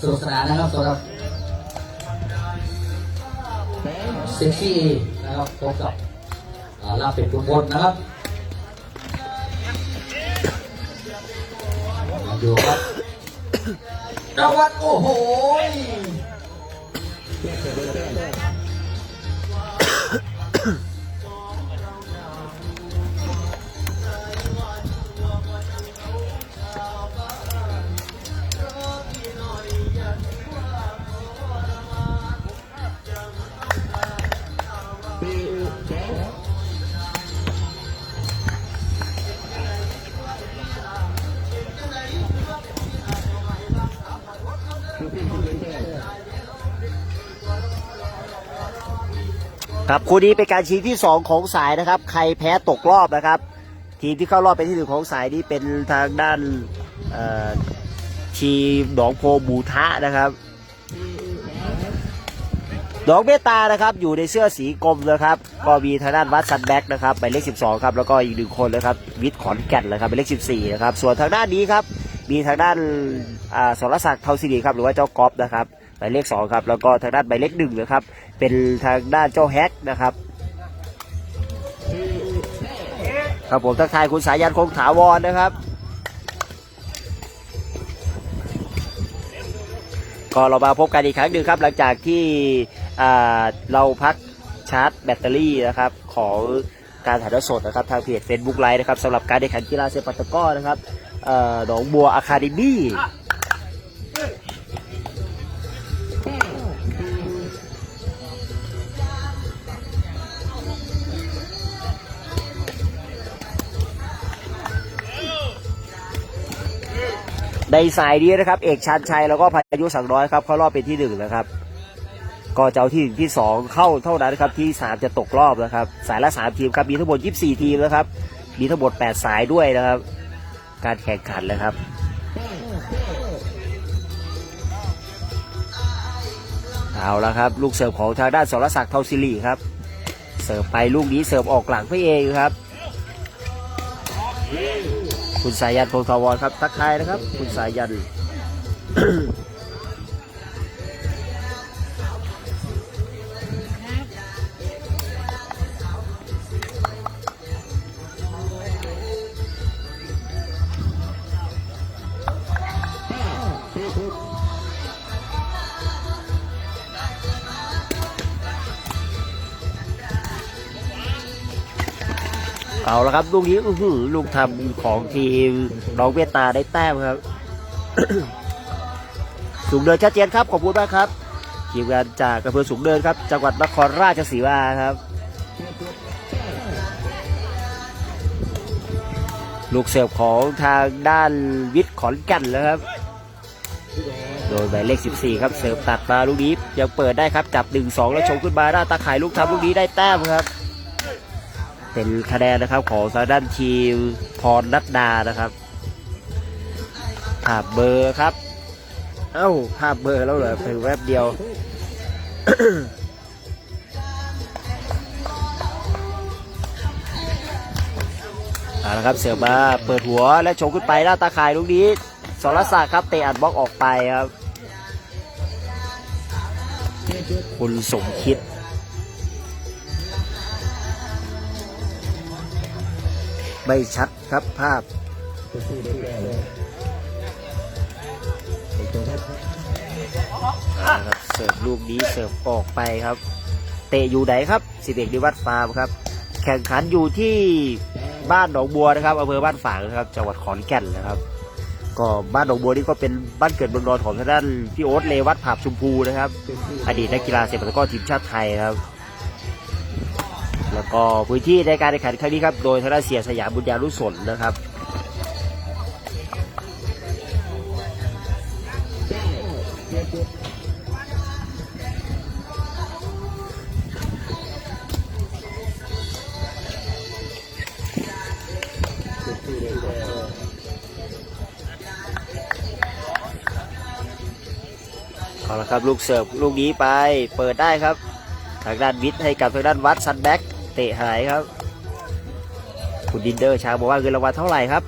สนุกสนานนะครับสำหรับเซ็กซี่นะครับพบกับลาเป็ดทุกคนนะครับมาดูครับนวัดโอ้โห ครับคู่นี้เป็นการชิงที่ 2 ของสายนะครับ ใครแพ้ตกรอบนะครับ ทีมที่เข้ารอบเป็นที่หนึ่งของสายนี้เป็นทางด้านทีมหนองโพบูทะนะครับหนองเมตานะครับอยู่ในเสื้อสีกรมนะครับ ก็มีทางด้านวัดซันแบ็กนะครับหมายเลข 12 ครับ แล้วก็อีกหนึ่งคนนะครับวิทย์ขอนแก่นนะครับหมายเลข 14 นะครับ ส่วนทางด้านนี้ครับ มีทางด้านอ่าสรศักดิ์เทาสิริครับ หรือว่าเจ้ากอฟนะครับ หมายเลข2ครับ แล้วก็ทางด้านหมายเลขหนึ่งนะครับ เป็นทางด้านเจ้าแฮกนะครับครับผมทักทายคุณสายันคงถาวรนะครับ ก็เรามาพบกันอีกครั้งหนึ่งครับ หลังจากที่เราพักชาร์จแบตเตอรี่นะครับของการถ่ายทอดสดนะครับทางเพจ Facebook ไลฟ์นะครับสำหรับการแข่งขันกีฬาเซปัตตะก้อนะครับเอ่อหนองบัวอะคาเดมี่ ในสายนี้นะครับ เอกชันชัยแล้วก็พายุสังน้อยครับเข้ารอบเป็นที่หนึ่งนะครับ ก็จะเอาที่หนึ่งที่สองเข้าเท่านั้นครับที่สามจะตกรอบนะครับ สายละสามทีมครับมีทั้งหมดยี่สิบสี่ทีมนะครับ มีทั้งหมดแปดสายด้วยนะครับ การแข่งขันนะครับเอาละครับ ลูกเสิร์ฟของทางด้านสรศักดิ์เทาศิริครับ เสิร์ฟไปลูกนี้เสิร์ฟออกหลังไปเองครับ คุณสายันพงศาวรครับ ทักทายนะครับ คุณสายัน เอาละครับ ลูกนี้อื้อหือลูกทำของทีมน้องเวตาได้แต้มครับ สูงเดินชัดเจนครับขอบคุณมากครับทีมงานจากอำเภอสูงเดินครับ จังหวัดนครราชสีมาครับ ลูกเสิร์ฟของทางด้านวิทย์ขอนแก่นแล้วครับ โดยหมายเลข 14 ครับเสิร์ฟตัดมาลูกนี้ยังเปิดได้ครับจับ 1-2 แล้วชงขึ้นมาหน้าตาข่ายลูกทำลูกนี้ได้แต้มครับ เป็นคะแนนนะครับของทาด้านทีมพรนัดดานะครับภาพเบอร์ครับ เอ้าภาพเบอร์แล้วเหรอเพิ่งแวบเดียวเอาละครับเสือมาเปิดหัวและชงขึ้นไปหน้าตาข่ายลูกนี้สรศักดิ์ครับเตะอัดบล็อกออกไปครับ คุณสมคิด ไม่ชัดครับภาพครับเสิร์ฟลูกนี้เสิร์ฟออกไปครับ เตะอยู่ไหนครับสิบเอกดิวัดฟาร์มครับ แข่งขันอยู่ที่บ้านหนองบัวนะครับอำเภอบ้านฝางนะครับจังหวัดขอนแก่นนะครับ ก็บ้านหนองบัวนี่ก็เป็นบ้านเกิดเมืองนอนของทางด้านพี่โอ๊ตเลวัตผาบชมพูนะครับ อดีตนักกีฬาเซปัตะก้อทีมชาติไทยครับ แล้วก็พื้นที่ในการแข่งขันครั้งนี้ครับ โดยทางด้าเสียสยามบุญญาลุสนนะครับเอาละครับ ลูกเสิร์ฟลูกนี้ไปเปิดได้ครับ ทางด้านวิทย์ให้กับทางด้านวัดซันแบ็ก ตะหายครับ คุณดินเดอร์ชางบอกว่าเงินรางวัลเท่าไหร่ครับ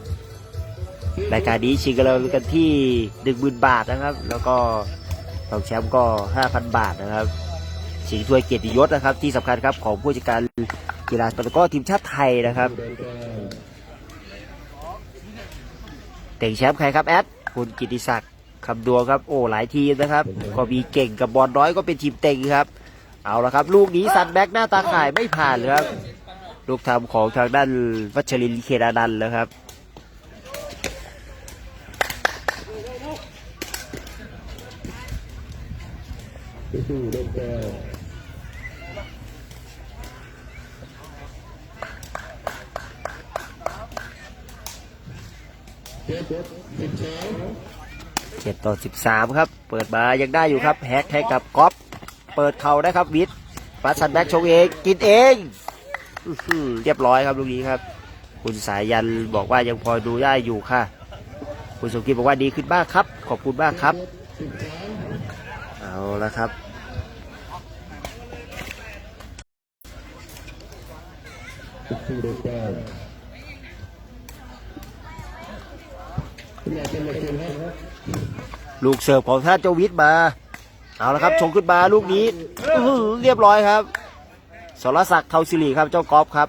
รายการนี้ชิงกันเรากันที่หนึ่งหมื่นบาทนะครับ แล้วก็รองแชมป์ก็5,000บาทนะครับชิงถ้วยเกียรติยศนะครับ ที่สำคัญครับของผู้จัดการกีฬาตะกร้อทีมชาติไทยนะครับเต่งแชมป์ใครครับแอดคุณกิติศักดิ์คำดวงครับโอ้หลายทีมนะครับ ก็มีเก่งกับบอลน้อยก็เป็นทีมเต็งครับ เอาละครับ ลูกนี้ซันแบ็กหน้าตาข่ายไม่ผ่านเลยครับ ลูกทำของทางด้านวัชรินเคนานันแล้วครับเจ็ดต่อสิบสามครับ เปิดมายังได้อยู่ครับ แฮกให้กับก๊อฟ เปิดเข่าได้ครับวิทย์ปัสซันแบ็กชงเอง กินเองอื้อหือเรียบร้อยครับลูกนี้ครับ คุณสายยันบอกว่ายังพอดูได้อยู่ค่ะ คุณสมคิดบอกว่าดีขึ้นมากครับ ขอบคุณมากครับ เอาละครับลูกเสิร์ฟของท่านเจ้าวิทย์มา เอาละครับชงขึ้นมาลูกนี้เรียบร้อยครับสรศักดิ์เทาสิริครับเจ้ากอล์ฟครับ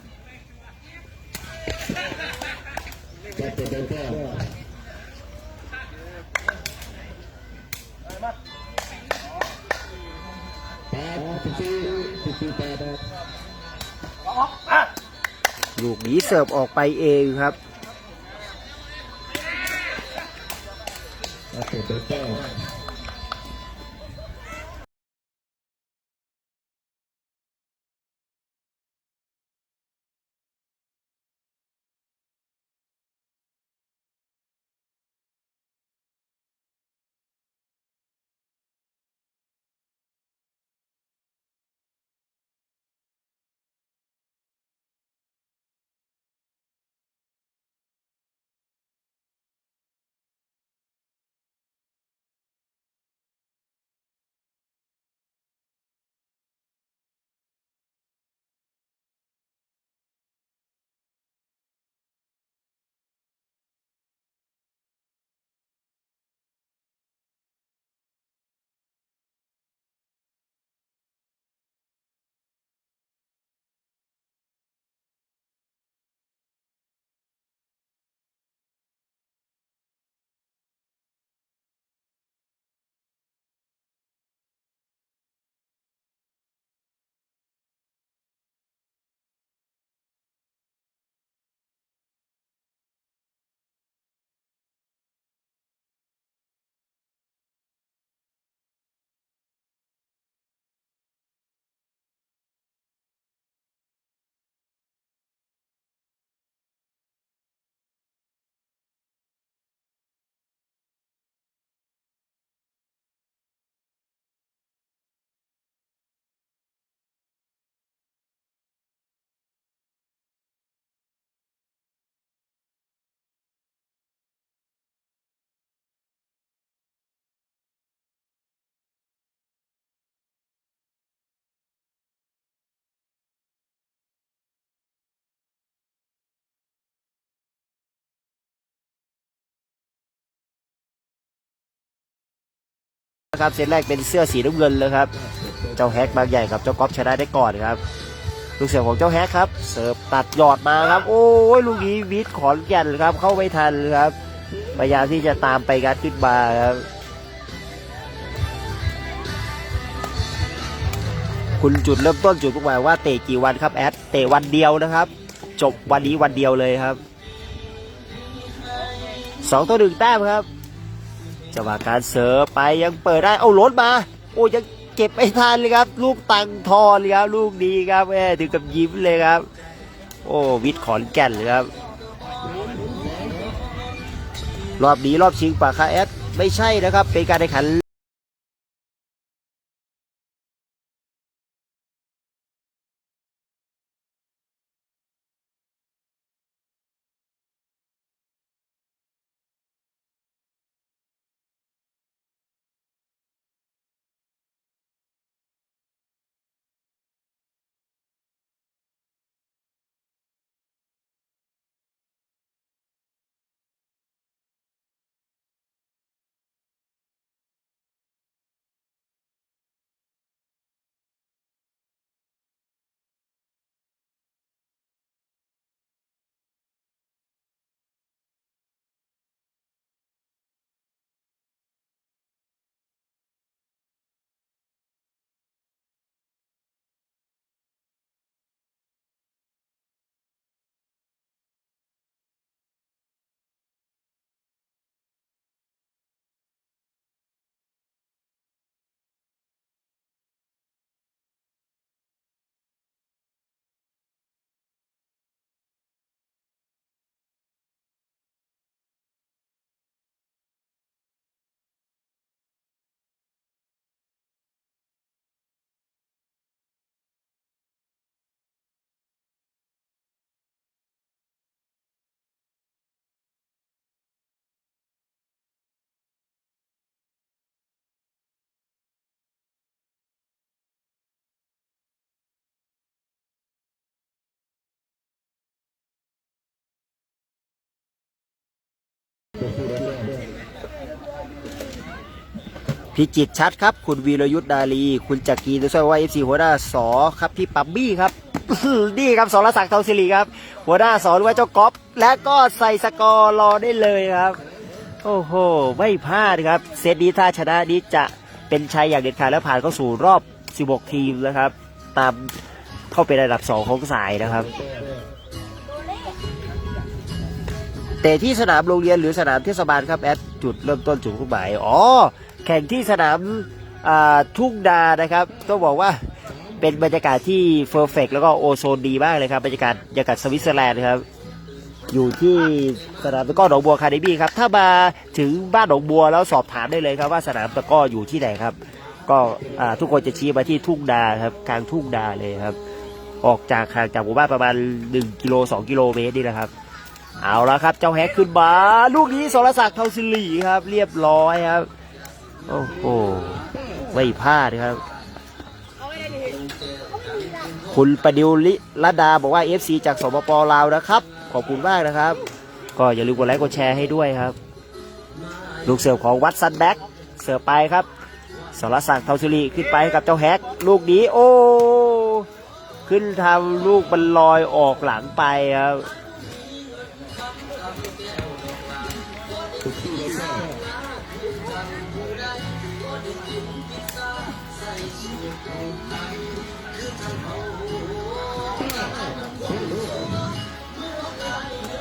ลูกนี้เสิร์ฟออกไปเองครับ นะครับเซตแรกเป็นเสื้อสีน้ำเงินเลยครับ เจ้าแฮกบางใหญ่กับ เจ้าก๊อฟชนะได้ก่อนครับ ลูกเสือของเจ้าแฮกครับ เสิร์ฟตัดหยอดมาครับ โอ้ยลูกนี้วิทขอนแก่นครับ เข้าไม่ทันครับ พยายามที่จะตามไปการขึ้นมาครับ คุณจุดเริ่มต้นจุดทุกวันว่าเตะกี่วันครับแอด เตะวันเดียวนะครับ จบวันนี้วันเดียวเลยครับสองต่อหนึ่งแต้มครับ จังหวะการเสิร์ฟไปยังเปิดได้เอาล้นมา โอ้ยังเก็บไม่ทันเลยครับ ลูกตังทอนเลยครับลูกดีครับแม่ถึงกับยิ้มเลยครับ โอ้วิทย์ขอนแก่นเลยครับ รอบนี้รอบชิงปากคาแอดไม่ใช่นะครับ เป็นการแข่งขัน พิจิตชัดครับ คุณวีรยุทธ์ดาลี คุณจักรีตัวช่วยว่าเอฟซีหัวหน้าสอครับพี่ปั๊บบี้ครับนี่ครับสรศักดิ์ทองศิริครับ หัวหน้าสอหรือว่าเจ้าก๊อฟและก็ใส่สกอร์รอได้เลยครับ โอ้โห ไม่พลาดครับ เซตนี้ถ้าชนะนี้จะเป็นชัยอย่างเด็ดขาดและผ่านเข้าสู่รอบ 16 ทีมนะครับ ตามเข้าเป็นระดับ 2 ของสายนะครับ แต่ที่สนามโรงเรียนหรือสนามเทศบาลครับแอดจุดเริ่มต้นจุดมุ่งหมายอ๋อแข่งที่สนามอ่าทุ่งนานะครับต้องบอกว่าเป็นบรรยากาศที่เฟอร์เฟกแล้วก็โอโซนดีมากเลยครับบรรยากาศบรรยากาศสวิตเซอร์แลนด์ครับอยู่ที่สนามตะก้อหนองบัวคาเดมี่ครับถ้ามาถึงบ้านหนองบัวแล้วสอบถามได้เลยครับว่าสนามตะก้ออยู่ที่ไหนครับ ก็ทุกคนจะชี้มาที่ทุ่งนาครับกลางทุ่งนาเลยครับ ออกจากห่างจากหมู่บ้านประมาณ1กิโล2กิโลเมตรนี่แหละครับ เอาละครับ เจ้าแฮกขึ้นมาลูกนี้สรศักดิ์เทาสิริครับ เรียบร้อยครับ โอ้โหไม่พลาดครับ คุณประดิวลิลดาบอกว่า FC จากสปปลาวนะครับ ขอบคุณมากนะครับ ก็อย่าลืมกดไลค์กดแชร์ให้ด้วยครับ ลูกเสิร์ฟของวัดซันแบ็กเสิร์ฟไปครับสรศักดิ์เทาสิริขึ้นไปกับเจ้าแฮกลูกนี้โอ้ ขึ้นทำลูกบอลลอยออกหลังไปครับ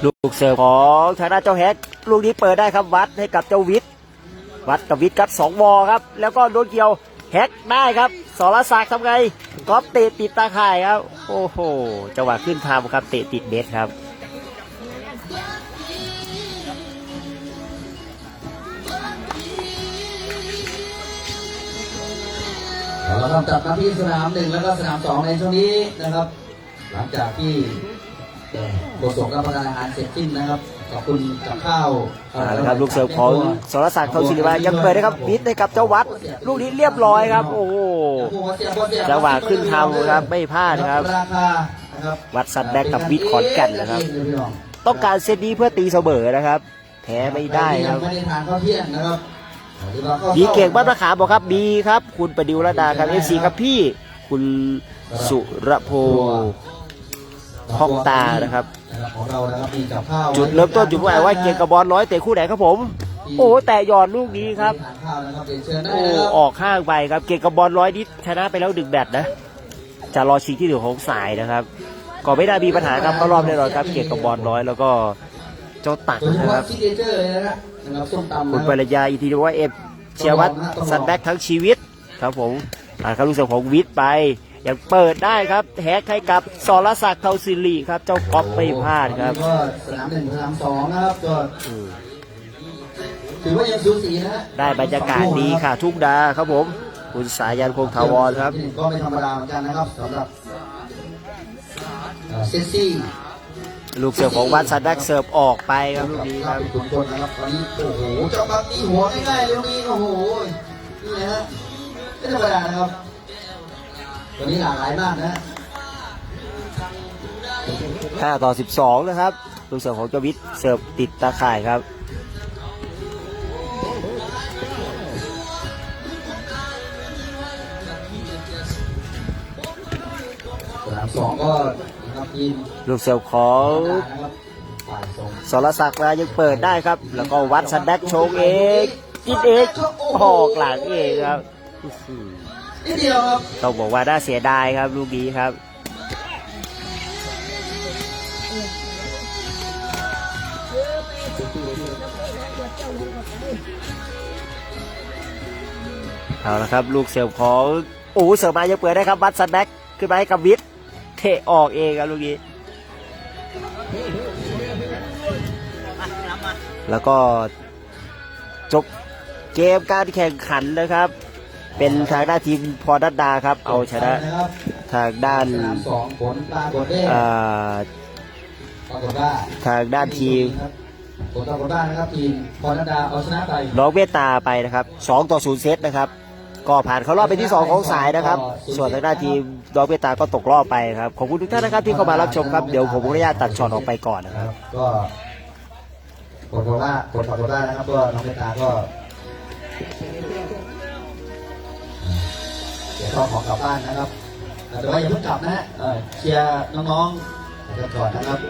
ลูกเสิร์ฟของทางด้านเจ้าแฮกลูกนี้เปิดได้ครับวัดให้กับเจ้าวิทย์วัดกับวิทย์ครับสองวอครับ แล้วก็โดนเกี่ยวแฮกได้ครับสรศักดิ์ทำไงก๊อฟเตะติดตาข่ายครับ โอ้โหจังหวะขึ้นทำครับเตะติดเน็ตครับเราทำจัดมาที่สนามหนึ่งแล้วก็สนามสองในช่วงนี้นะครับ หลังจากที่เอ่อโฆษกรับประทานอาหารเสร็จสิ้นนะครับขอบคุณกับข้าวเอาละครับลูกเสิร์ฟของสรศักดิ์ทองศิริมายังเปิดได้ครับวิทย์ให้กับเจ้าวัด ลูกนี้เรียบร้อยครับ โอ้โหจังหวะขึ้นทำครับไม่พลาดครับราคานะครับวัดซันแบ็กกับวิทย์ขอนแก่นนะครับ ต้องการเซตนี้เพื่อตีเสมอนะครับแพ้ไม่ได้ครับไม่ได้ทานข้าวเที่ยงนะครับดีเก่งบ้านมะขามบอกครับดีครับ คุณประดิวรดาครับเอฟซีครับพี่ คุณสุรโพห้องตานะครับของเรานะครับมีกับข้าวจุดเริ่มต้นจุดหมายว่าเกียงกับบอลร้อยเตะคู่ไหนครับผม โอ้แต่หยอดลูกนี้ครับทานข้าวนะครับเรียนเชิญได้โอ้นะครับออกข้างไปครับเกียงกับบอลร้อยนิดชนะไปแล้วดึงแบตนะจะรอชิงที่หนึ่งของสายนะครับก็ไม่ได้มีปัญหาครับเข้ารอบแน่นอนครับ เกียงกับบอลร้อยแล้วก็เจ้าตักโดยเฉนะคพาะรับซิกเนเจอร์เลยนะนะครับส้มตำคุณนะปริยาอีทีดีว่าเอฟเชียร์วัดซันแบ็กทั้งชีวิตครับผมอ่าครับลูกเสือของวิทย์ไป ยังเปิดได้ครับแฮกให้กับสรศักดิ์เทาสิริครับ เจ้าก๊อฟไม่พลาดครับก็สนามหนึ่งสนามสองนะครับก็อืมถือว่ายังสูสีนะได้บรรยากาศดีค่ะทุ่งดาครับผม คุณสายันคงถาวรครับก็ไม่ธรรมดาเหมือนกันนะครับสำหรับเอ่อเซซี่ลูกเสือของวัดซันแบ็กเสิร์ฟออกไปครับลูกนี้ครับทุกคนนะครับตอนนี้โอ้โหเจ้าบักตีหัวง่ายๆเลยลูกนี้โอ้โหนี่นะฮะไม่ธรรมดานะครับ วันนี้หลากหลายมากนะฮะ5ต่อ 12 นะครับลูกเสือของเจาวิทย์เสิร์ฟติดตาข่ายครับ สนามสองก็นะครับทีมลูกเสิร์ฟของนะครับฝ่ายส่งสรศักดิ์มายังเปิดได้ครับ แล้วก็วัดซันแบ็กโชงเองกินเองออกหลังเองครับอื้อหือ นิดเดียวครับต้องบอกว่าน่าเสียดายครับลูกนี้ครับ เอาละครับลูกเสิร์ฟของโอ้โหเสิร์ฟมายังเปิดได้ครับวัดซันแบ็กขึ้นมาให้กับวิทย์เทออกเองครับลูกนี้แล้วก็จบเกมการแข่งขันนะครับ เป็นทางด้านทีมพรนัดดาครับ เอาชนะนะครับทางด้านสนามสองผลปรากฏได้อ่าปรากฏว่าทางด้านทีมผลปรากฏว่านะครับทีมพรนัดดาเอาชนะไปน้องเมตตาไปนะครับ2ต่อ0เซตนะครับ ก็ผ่านเข้ารอบเป็นที่2ของสายนะครับ ส่วนทางด้านทีมน้องเมตตาก็ตกรอบไปครับขอบคุณทุกท่านนะครับที่เข้ามารับชมครับเดี๋ยวผมขออนุญาตตัดช็อตออกไปก่อนนะครับก็ผลปรากฏว่าผลปรากฏว่านะครับก็น้องเมตตาก็เดี๋ยวต้อขอกลับบ้านนะครับแต่ว่าอย่าเพิ่งกลับนะฮะเอ่อเชียร์น้องๆกันก่อนนะครับ